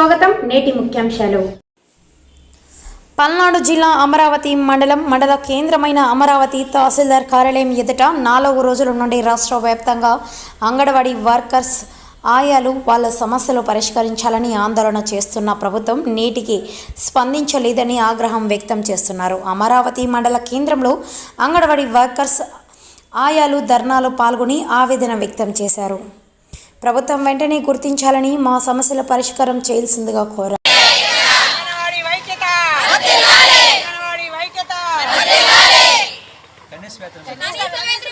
స్వాగతం నేటి ముఖ్యాంశాలు. పల్నాడు జిల్లా అమరావతి మండలం మండల కేంద్రమైన అమరావతి తహసీల్దార్ కార్యాలయం ఎదుట నాలుగు రోజుల నుండి రాష్ట్ర వ్యాప్తంగా అంగన్వాడీ వర్కర్స్ ఆయాలు వాళ్ళ సమస్యలు పరిష్కరించాలని ఆందోళన చేస్తున్న ప్రభుత్వం నేటికి స్పందించలేదని ఆగ్రహం వ్యక్తం చేస్తున్నారు. అమరావతి మండల కేంద్రంలో అంగన్వాడీ వర్కర్స్ ఆయాలు ధర్నాలో పాల్గొని ఆవేదన వ్యక్తం చేశారు. ప్రభుత్వం వెంటనే గుర్తించాలని మా సమస్యల పరిష్కారం చేయాల్సిందిగా కోరారు. కనీస వేతనం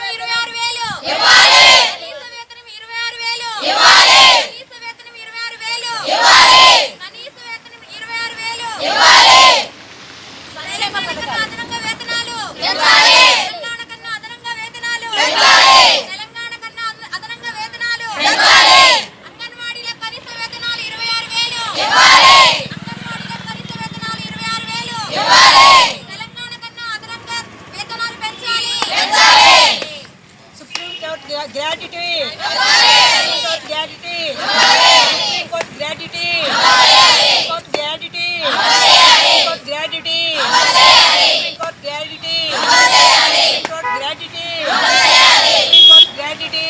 gratuity supreme court gratuity supreme court gratuity supreme court gratuity supreme court gratuity supreme court gratuity supreme court gratuity supreme court gratuity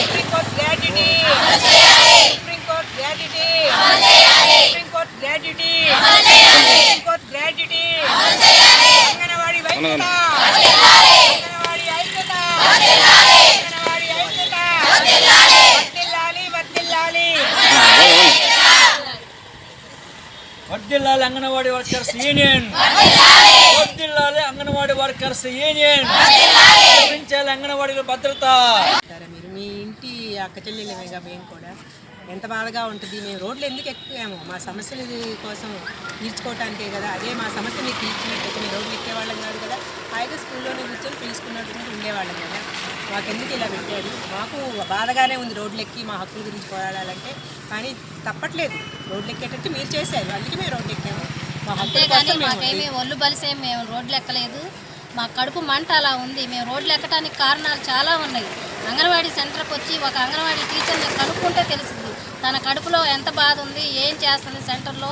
supreme court gratuity supreme court gratuity supreme court gratuity supreme court gratuity anganwadi వైద్యత జిల్లాలో Anganwadi workers union. వర్దిల్లాలి anganwadi workers union. కల్పించాలి అంగన్వాడీల భద్రత. మీరు మీ ఇంటి అక్క చెల్లెలమేగా మేము కూడా. ఎంత బాధగా ఉంటుంది మేము రోడ్లు ఎందుకు ఎక్కువేమో మా సమస్యల కోసం తీర్చుకోవటానికే కదా. అదే మా సమస్య మీకు తీర్చినట్టు మీ రోడ్లు ఎక్కేవాళ్ళం కాదు కదా. హాయిగా స్కూల్లోనే కూర్చొని పిలుచుకున్నట్టు ఉండేవాళ్ళం కదా. మాకెందుకు ఇలా పెట్టారు? మాకు బాధగానే ఉంది రోడ్లు ఎక్కి మా హక్కుల గురించి పోరాడాలంటే. కానీ తప్పట్లేదు. రోడ్లు ఎక్కేటట్టు మీరు చేశారు. అందుకే మేము రోడ్లు ఎక్కాము మా అంతేగాని మాకేమీ ఒళ్ళు బలిసేం మేము రోడ్లు ఎక్కలేదు మా కడుపు మంట అలా ఉంది. మేము రోడ్లు ఎక్కడానికి కారణాలు చాలా ఉన్నాయి. అంగన్వాడీ సెంటర్కి వచ్చి ఒక అంగన్వాడీ టీచర్ని కనుక్కుంటే తెలుస్తుంది. తన కడుపులో ఎంత బాధ ఉంది ఏం చేస్తుంది సెంటర్లో?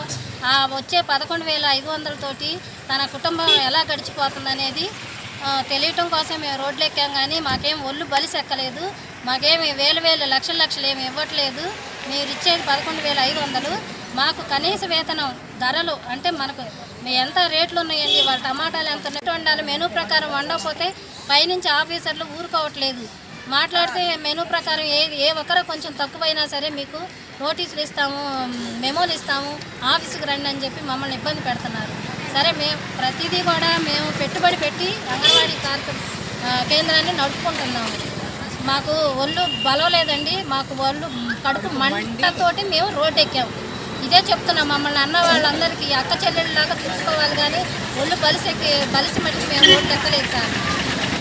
ఆ వచ్చే పదకొండు వేల ఐదు వందలతోటి తన కుటుంబం ఎలా గడిచిపోతుంది అనేది తెలియటం కోసం మేము రోడ్లు ఎక్కాం కానీ మాకేం ఒళ్ళు బలిసి ఎక్కలేదు. మాకేమి వేలు వేలు లక్షల లక్షలు ఏమి ఇవ్వట్లేదు. మీరు ఇచ్చేది పదకొండు వేల ఐదు వందలు. మాకు కనీస వేతనం ధరలు అంటే మనకు మీ ఎంత రేట్లు ఉన్నాయండి? వాళ్ళ టమాటాలు ఎంత ఉన్నట్టు వండాలి. మెనూ ప్రకారం వండకపోతే పైనుంచి ఆఫీసర్లు ఊరుకోవట్లేదు. మాట్లాడితే మెనూ ప్రకారం ఏ ఏ ఒక్కరో కొంచెం తక్కువైనా సరే మీకు నోటీసులు ఇస్తాము మెమోలు ఇస్తాము ఆఫీస్కి రండి అని చెప్పి మమ్మల్ని ఇబ్బంది పెడుతున్నారు. సరే మేము ప్రతిదీ కూడా మేము పెట్టుబడి పెట్టి అంగన్వాడీ కార్య కేంద్రాన్ని నడుపుకుంటున్నాము. మాకు ఒళ్ళు బలవలేదండి మాకు ఒళ్ళు కడుపు మంటతోటి మేము రోడ్డు ఎక్కాము ఇదే చెప్తున్నాం మమ్మల్ని అన్న వాళ్ళందరికీ అక్క చెల్లెళ్ళలాగా చూసుకోవాలి కానీ ఒళ్ళు బలిసి బలిసి మట్టికి మేము రోడ్డు ఎక్కలేదు సార్.